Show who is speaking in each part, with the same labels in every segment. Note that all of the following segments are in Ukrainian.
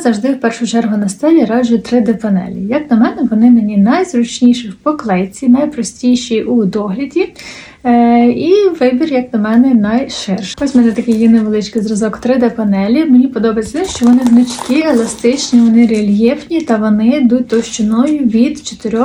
Speaker 1: завжди в першу чергу на стелі раджу 3D-панелі. Як на мене, вони мені найзручніші в поклейці, найпростіші у догляді. Е, і вибір, як на мене, найширший. Ось в мене такий є невеличкий зразок 3D-панелі. Мені подобається, що вони гнучкі, еластичні, вони рельєфні та вони йдуть товщиною від 4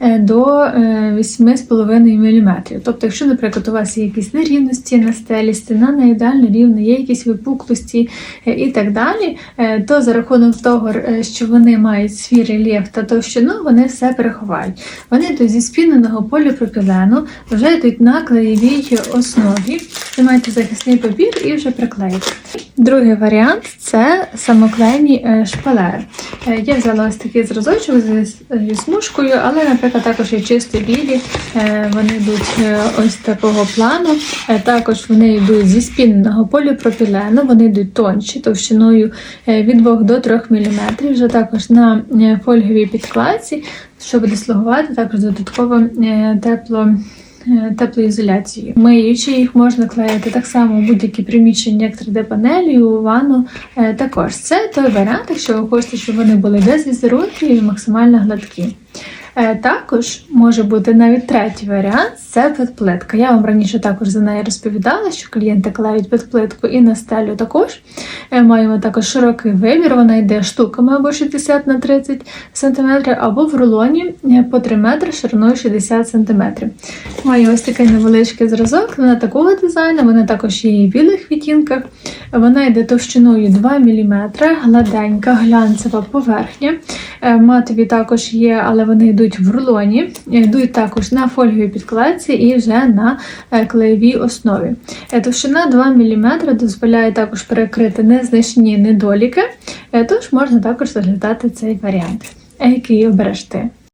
Speaker 1: е, до е, 8,5 мм. Тобто, якщо, наприклад, у вас є якісь нерівності на стелі, стіна не ідеально рівна, є якісь випуклості е, і так далі, е, то за рахунок того, е, що вони мають свій рельєф та товщину, вони все переховають. Вони йдуть зі спіненого поліпропілену, вже йдуть клеєвій основі. Ви маєте захисний папір і вже приклеїти. Другий варіант це самоклейні е, шпалери. Е, Я взяла ось такий зразочок зі смужкою, але, наприклад, також є чисто білі. Е, Вони йдуть ось такого плану. Також вони йдуть зі спіненого поліпропілену, вони йдуть тонші, товщиною від 2 до 3 мм. Вже також на фольговій підкладці, що буде також додатково тепло. Е, Теплоізоляцією. Миючи їх можна клеїти так само у будь-які приміщення, як 3D-панелі, у ванну е, також. Це той варіант, якщо ви хочете, щоб вони були без візерунків і максимально гладкі. Е, Також може бути навіть третій варіант це педплитка. Я вам раніше також за неї розповідала, що клієнти клеють педплитку і на стелю також. Маємо також широкий вибір, вона йде штуками або 60 на 30 см, або в рулоні по 3 метри шириною 60 см. Маю ось такий невеличкий зразок, вона такого дизайну, вона також є в білих відтінках. Вона йде товщиною 2 мм, гладенька, глянцева поверхня. Е, Матові також є, але вони йдуть в рулоні, йдуть також на фольговій підкладці і вже на е, клеєвій основі. Е, Товщина 2 мм дозволяє також перекрити незначні недоліки, е, тож можна також розглядати цей варіант. Е, Який обереш ти?